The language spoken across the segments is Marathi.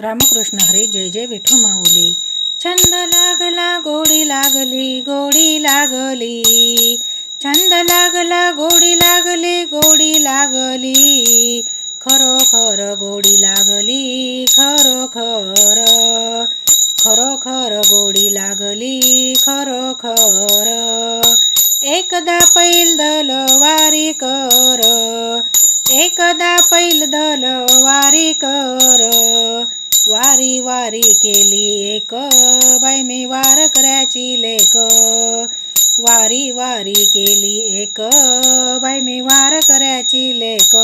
रामकृष्ण हरी जय जय विठू माऊली. छंद लागला गोडी लागली गोडी लागली. छंद लागला गोडी लागली गोडी लागली. खरोखर गोडी लागली खरोखर. खरोखर गोडी लागली खरोखर. एकदा पैल दल वारी कर. एकदा पैल दल वारी कर. वारी वारी केली एक. बाई मी वार करायची लेक. वारी वारी केली एक. बाई मी वार करायची लेक.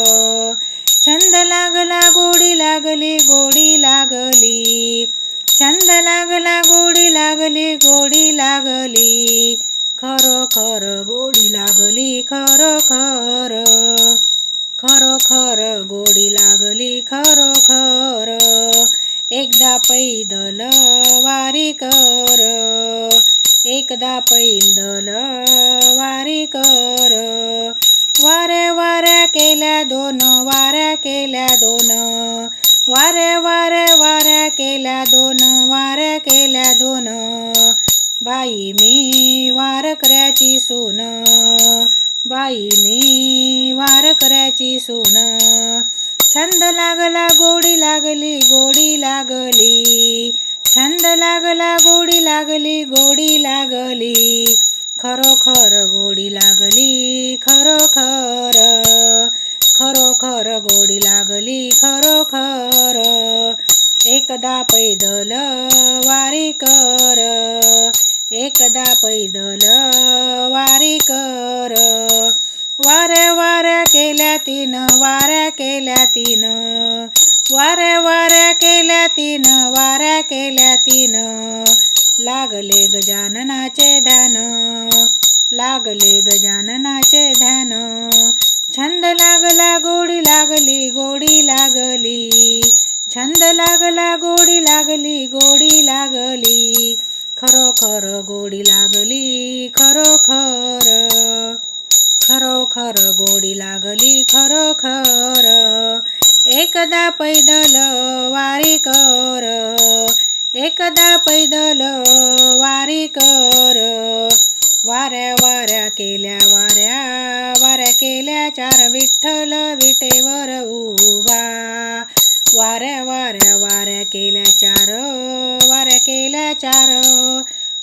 छंद लागला गोडी लागली गोडी लागली. छंद लागला गोडी लागली गोडी लागली. खरो खर गोडी लागली खरो खरोखर खरोखर गोडी लागली खरोखर एकदा पैदल वारी कर. एकदा पैदल वारी कर. वारे वाऱ्या केल्या दोन वाऱ्या केल्या दोन. वारे वाऱ्या वाऱ्या केल्या दोन वाऱ्या केल्या दोन. बाई मी वार करायची सून. बाई मी वार करायची सून. छंद लागला गोडी लागली गोडी लागली. छंद लागला गोडी लागली गोडी लागली. खरोखर गोडी लागली खरोखर. खरोखर गोडी लागली खरोखर. एकदा पैदल वारी कर. एकदा पैदल वारी कर. तीन वाऱ्या केल्या तीन. वाऱ्या वाऱ्या केल्या तीन वाऱ्या केल्या तीन. लागले गजाननाचे ध्यान. लागले गजाननाचे ध्यान. छंद लागला गोडी लागली गोडी लागली. छंद लागला गोडी लागली गोडी लागली. खरोखर गोडी लागली खरोखर. खरोखर गोडी लागली खरोखर एकदा पैदल वारी कर. एकदा पैदल वारी कर. वाऱ्या वाऱ्या केल्या वाऱ्या वाऱ्या केल्या चार विठ्ठल विटेवर उभा. वाऱ्या वाऱ्या वाऱ्या केल्या चार वाऱ्या केल्या चार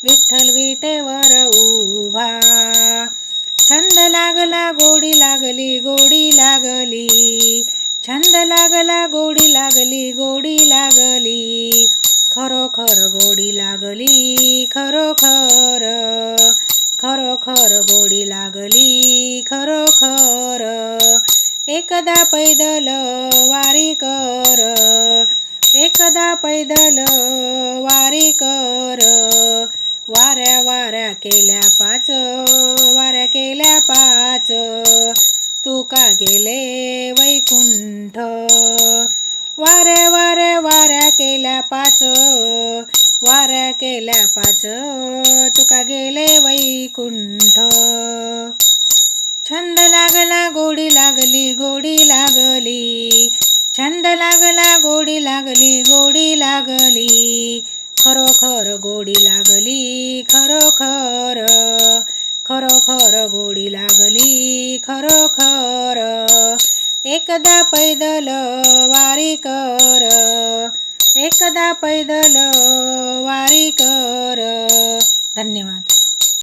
विठ्ठल विटेवर उभा. छंद लागला गोडी लागली गोडी लागली. छंद लागला गोडी लागली गोडी लागली. खरोखर गोडी लागली खरोखर. खरोखर गोडी लागली खरोखर. एकदा पैदल वारी कर. एकदा पैदल वारी कर. वाऱ्या वाऱ्या केल्या पाच वाऱ्या केल्या पाच. तुका गेले वैकुंठ? वाऱ्या वाऱ्या वाऱ्या केल्या पाच. वाऱ्या केल्या पाच. तुका गेले वैकुंठ? छंद लागला गोडी लागली गोडी लागली. छंद लागला गोडी लागली गोडी लागली. खरोखर गोडी लागली खरोखर. खरोखर गोडी लागली खरोखर एकदा पैदल वारी कर एकदा पैदल वारी कर. धन्यवाद.